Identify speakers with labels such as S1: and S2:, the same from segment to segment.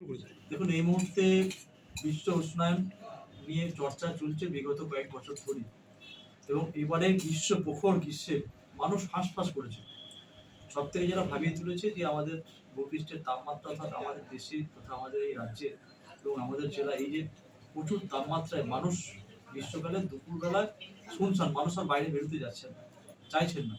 S1: দেখুন, এই মুহূর্তে বিশ্ব উষ্ণায়ন নিয়ে চর্চা চলছে বিগত কয়েক বছর ধরে। এবং এবারে গ্রীষ্ম প্রখর গ্রীষ্মে মানুষ হাঁসফাঁস করেছে। সব থেকে যারা ভাবিয়ে তুলেছে যে আমাদের ভূপৃষ্ঠের তাপমাত্রা অর্থাৎ আমাদের দেশে তথা আমাদের এই রাজ্যে এবং আমাদের জেলা এই যে প্রচুর তাপমাত্রায় মানুষ গ্রীষ্মকালে দুপুরবেলায় শুনছেন মানুষ আর বাইরে বেরোতে যাচ্ছেন না, চাইছেন না।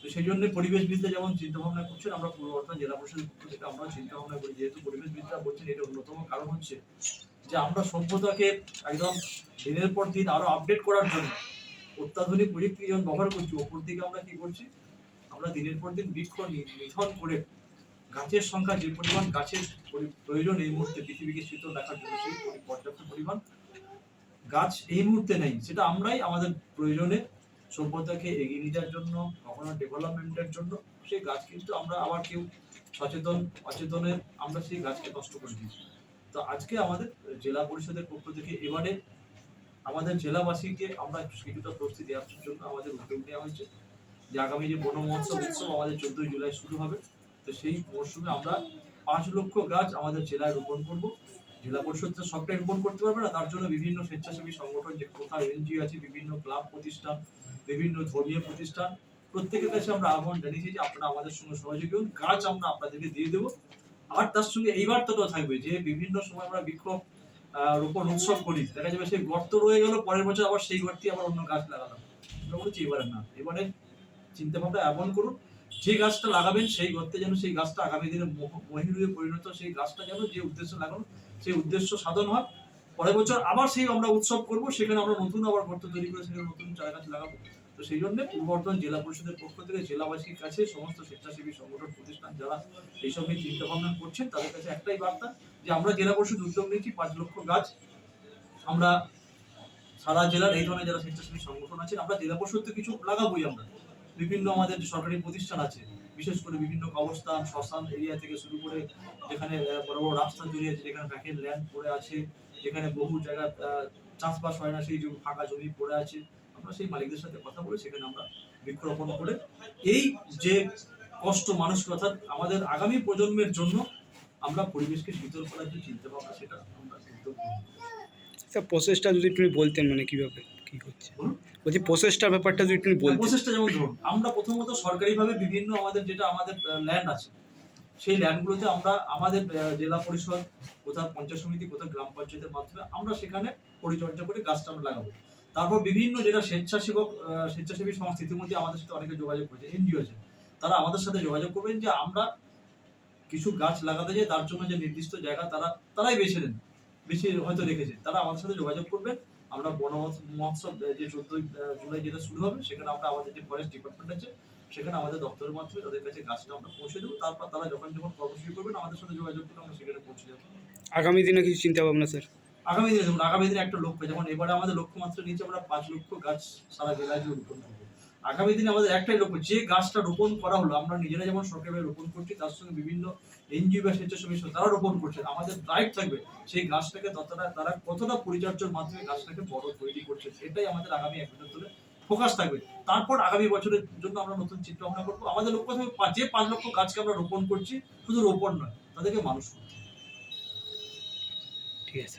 S1: তো সেই জন্য পরিবেশবিদরা যেমন চিন্তা ভাবনা করছেন, আমরা পূর্ব বর্ধমান জেলা পরিষদের পক্ষ থেকে আমরা চিন্তা ভাবনা করি। যেহেতু পরিবেশবিদরা বলছেন এটা অন্যতম কারণ হচ্ছে যে আমরা সভ্যতাকে একদম দিনের পর দিন আরও আপডেট করার জন্য অত্যাধুনিক প্রযুক্তি যেমন ব্যবহার করছি। ওপর দিকে আমরা কি করছি? আমরা দিনের পর দিন বৃক্ষ নিধন করে গাছের সংখ্যা যে পরিমাণ গাছের প্রয়োজন এই মুহূর্তে পৃথিবীকে শীতল রাখার জন্য সেই পর্যাপ্ত পরিমাণ গাছ এই মুহূর্তে নেই। সেটা আমরাই আমাদের প্রয়োজনে সভ্যতাকে এগিয়ে নিয়ে যাওয়ার জন্য, কখনো ডেভেলপমেন্টের জন্য, সেই গাছ কিন্তু আমরা আবার কেউ সচেতন, অচেতনের আমরা সেই গাছকে নষ্ট করে দিয়েছি তো আজকে আমাদের জেলা পরিষদের পক্ষ থেকে এবারে আমাদের জেলাবাসীকে আমরা কিছুটা প্রস্তুতি দেওয়ার জন্য আমাদের উদ্যোগ নেওয়া হয়েছে যে আগামী যে বন মহোৎসব, উৎসব আমাদের চোদ্দই জুলাই শুরু হবে। তো সেই মরশুমে আমরা পাঁচ লক্ষ গাছ আমাদের জেলায় রোপণ করব। জেলা পরিষদ তো সবটাই রোপণ করতে পারবে না, তার জন্য বিভিন্ন স্বেচ্ছাসেবী সংগঠন যে কোথাও এনজিও আছে, বিভিন্ন ক্লাব প্রতিষ্ঠান বিভিন্ন ধর্মীয় প্রতিষ্ঠান, প্রত্যেকের কাছে আমরা আহ্বান জানিয়েছি যে আপনারা আমাদের সঙ্গে সহযোগী হন। গাছ আমরা আপনাদেরকে দিয়ে দেবো। আর তার সঙ্গে এই বার্তাটাও থাকবে যে বিভিন্ন সময় আমরা বিক্ষোভ রোপণ উৎসব করি। দেখা যাবে সেই গর্ত রয়ে গেল, পরের বছর আবার সেই গর্তে আবার অন্য গাছ লাগালাম। আমরা বলছি এবারে না, এবারে চিন্তা ভাবনা এমন করুন। যে গাছটা লাগাবেন সেই গর্তে যেন সেই গাছটা আগামী দিনে মহ- মহিরুহে পরিণত সেই গাছটা যেন যে উদ্দেশ্য লাগানো, সেই উদ্দেশ্য সাধন হয়। পরের বছর আবার সেই আমরা উৎসব করব, সেখানে আমরা নতুন আবার গর্ত তৈরি করে সেখানে নতুন চারা গাছ লাগাবো। তো সেই জন্য পূর্ব বর্ধমান জেলা পরিষদের পক্ষ থেকে জেলাবাসীর কাছে সমস্ত স্বেচ্ছাসেবী সংগঠন, প্রতিষ্ঠান যারা এইসব নিয়ে চিন্তা ভাবনা করছেন, তাদের কাছে একটাই বার্তা যে আমরা জেলা পরিষদ উদ্যোগ নিয়েছি, পাঁচ লক্ষ গাছ। আমরা সারা জেলার এই ধরনের যারা স্বেচ্ছাসেবী সংগঠন আছে আমরা জেলা পরিষদ তো কিছু লাগাবোই আমরা। বিভিন্ন আমাদের যে সরকারি প্রতিষ্ঠান আছে, বিশেষ করে বিভিন্ন কবরস্থান, শ্মশান এরিয়া থেকে শুরু করে যেখানে বড় বড় রাস্তা জড়িয়ে আছে, যেখানে ভ্যাকেন্ট ল্যান্ড পড়ে আছে, যেখানে বহু জায়গা চাষবাস হয় না, সেই ফাঁকা জমি পড়ে আছে। আমরা সেই মালিকদের সাথে কথা বলে সেখানে আমরা বৃক্ষরোপণ করে এই যে কষ্ট মানুষকে অর্থাৎ আমাদের আগামী প্রজন্মের জন্য আমরা পরিবেশকে শীতল করার যে চিন্তা ভাবনা সেটা আমরা
S2: স্যার প্রসেসটা যদি একটু বলতেন মানে কীভাবে কি
S1: বলুন।
S2: বলছি প্রসেসটার ব্যাপারটা যদি একটু বলতেন।
S1: প্রসেসটা যেমন ধরুন আমরা প্রথমত সরকারিভাবে বিভিন্ন আমাদের যেটা আমাদের ল্যান্ড আছে সেই ল্যান্ডগুলোতে আমরা আমাদের জেলা পরিষদ কোথাও পঞ্চায়েত সমিতি কোথাও গ্রাম পঞ্চায়েতের মাধ্যমে আমরা সেখানে পরিচর্যা করে গাছটা আমরা লাগাবো। তারপর বিভিন্ন যেটা স্বেচ্ছাসেবক স্বেচ্ছাসেবী সংস্থা ইতিমধ্যে আমাদের সাথে অনেকে যোগাযোগ করেছে, এনজিও আছে। তারা আমাদের সাথে যোগাযোগ করবেন যে আমরা কিছু গাছ লাগাতে যাই তার জন্য যে নির্দিষ্ট জায়গা তারা, তারাই বেছে নেন, বেছে হয়তো রেখেছে। তারা আমাদের সাথে যোগাযোগ করবেন। আমরা বন মহোৎসব যে চোদ্দই জুলাই যেটা শুরু হবে, সেখানে আমরা আমাদের যে ফরেস্ট ডিপার্টমেন্ট আছে, সেখানে আমাদের দপ্তরের মাধ্যমে তাদের কাছে গাছটা আমরা পৌঁছে দেবো। তারপর তারা যখন যখন কর্মসূচি করবেন, আমাদের সাথে যোগাযোগ করে আমরা সেখানে পৌঁছে যাব।
S2: আগামী দিনে কিছু চিন্তা ভাবনা, স্যার?
S1: আগামী দিনে যেমন আগামী দিনে একটা লক্ষ্য যেমন এবারে আমাদের লক্ষ্যমাত্রা নিচে আমরা পাঁচ লক্ষ গাছ সারা জেলায় রোপণ আগামী দিনে আমাদের একটাই লক্ষ্য, যে গাছটা রোপণ করা হলো, আমরা নিজেরা যেমন সরকারিভাবে রোপণ করছি, তার সঙ্গে বিভিন্ন এনজিও বা স্বেচ্ছাসেবী তারা রোপণ করছেন আমাদের দায়িত্ব থাকবে, সেই গাছটাকে ততটা, তারা কতটা পরিচর্যার মাধ্যমে গাছটাকে বড় তৈরি করছে এটাই আমাদের আগামী এক বছর ধরে ফোকাস থাকবে। তারপর আগামী বছরের জন্য আমরা নতুন চিন্তা ভাবনা করব। আমাদের লক্ষ্য থাকবে যে পাঁচ লক্ষ গাছকে আমরা রোপণ করছি, শুধু রোপণ নয়, তাদেরকে মানুষ
S2: ঠিক আছে